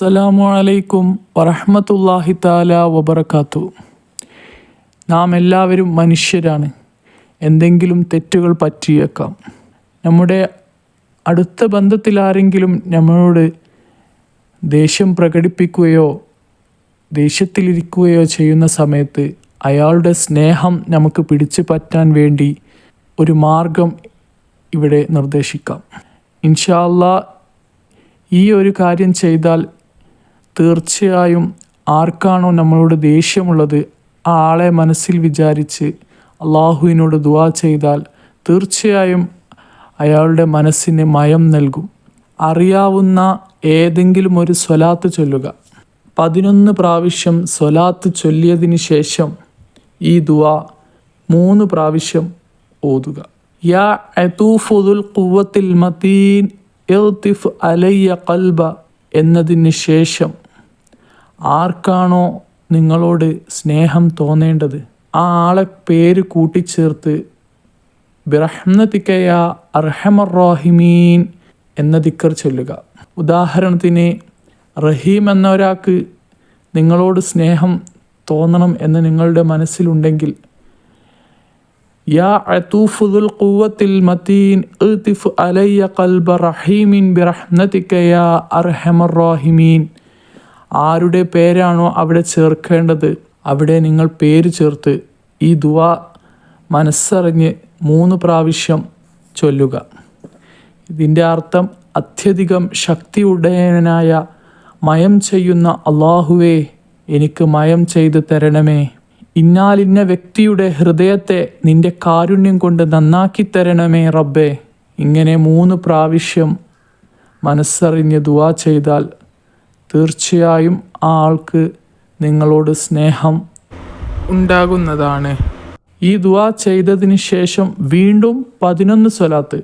അസ്സലാമു അലൈക്കും വറഹമത്തല്ലാഹി താല വബർക്കാത്തു നാം എല്ലാവരും മനുഷ്യരാണ്. എന്തെങ്കിലും തെറ്റുകൾ പറ്റിയേക്കാം. നമ്മുടെ അടുത്ത ബന്ധത്തിൽ ആരെങ്കിലും നമ്മളോട് ദേഷ്യം പ്രകടിപ്പിക്കുകയോ ദേഷ്യത്തിലിരിക്കുകയോ ചെയ്യുന്ന സമയത്ത് അയാളുടെ സ്നേഹം നമുക്ക് പിടിച്ചു പറ്റാൻ വേണ്ടി ഒരു മാർഗം ഇവിടെ നിർദ്ദേശിക്കാം. ഇൻഷാല്ല ഈ ഒരു കാര്യം ചെയ്താൽ തീർച്ചയായും ആർക്കാണോ നമ്മളോട് ദേഷ്യമുള്ളത് ആ ആളെ മനസ്സിൽ വിചാരിച്ച് അള്ളാഹുവിനോട് ദുവാ ചെയ്താൽ തീർച്ചയായും അയാളുടെ മനസ്സിന് മയം നൽകും. അറിയാവുന്ന ഏതെങ്കിലും ഒരു സ്വലാത്ത് ചൊല്ലുക. പതിനൊന്ന് പ്രാവശ്യം സ്വലാത്ത് ചൊല്ലിയതിന് ശേഷം ഈ ദുവാ മൂന്ന് പ്രാവശ്യം ഓതുക. യാ അതൂഫുദുൽ ഖുവത്തിൽ മതീൻ തിഫ് അലയ്യ കൽബ എന്നതിന് ശേഷം ആർക്കാണോ നിങ്ങളോട് സ്നേഹം തോന്നേണ്ടത്? ആ ആളെ പേര് കൂട്ടിച്ചേർത്ത് ബിറഹ്മതിക്കയ അർഹമറാഹിമീൻ എന്ന ദിക്കർ ചൊല്ലുക. ഉദാഹരണത്തിന് റഹീം എന്ന ഒരാൾക്ക് നിങ്ങളോട് സ്നേഹം തോന്നണം എന്ന് നിങ്ങളുടെ മനസ്സിലുണ്ടെങ്കിൽ യാ അതൂഫുദുൽ ഖുവത്തിൽ മതീൻ ഇൽതിഫ് അലയ്യ ഖൽബ റഹീമിൻ ബിറഹ്മതിക യാ അർഹമർ റാഹിമീൻ ആരുടെ പേരാണോ അവിടെ ചേർക്കേണ്ടത്? അവിടെ നിങ്ങൾ പേര് ചേർത്ത് ഈ ദുവ മനസ്സറിഞ്ഞ് മൂന്ന് പ്രാവശ്യം ചൊല്ലുക. ഇതിന്റെ അർത്ഥം അത്യധികം ശക്തിയുടയനായ മയം ചെയ്യുന്ന അള്ളാഹുവേ എനിക്ക് മയം ചെയ്ത് തരണമേ. ഇന്നാലിന്ന വ്യക്തിയുടെ ഹൃദയത്തെ നിന്റെ കാരുണ്യം കൊണ്ട് നന്നാക്കി തരണമേ റബ്ബേ. ഇങ്ങനെ മൂന്ന് പ്രാവശ്യം മനസ്സറിഞ്ഞ് ദുവാ ചെയ്താൽ തീർച്ചയായും ആ ആൾക്ക് നിങ്ങളോട് സ്നേഹം ഉണ്ടാകുന്നതാണ്. ഈ ദുവാ ചെയ്തതിന് ശേഷം വീണ്ടും പതിനൊന്ന് സ്വലാത്ത്.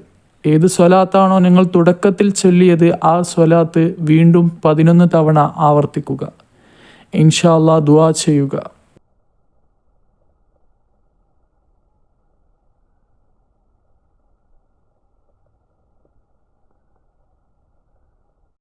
ഏത് സ്വലാത്താണോ നിങ്ങൾ തുടക്കത്തിൽ ചൊല്ലിയത് ആ സ്വലാത്ത് വീണ്ടും പതിനൊന്ന് തവണ ആവർത്തിക്കുക. ഇൻഷാ അല്ലാ ദുവാ ചെയ്യുക.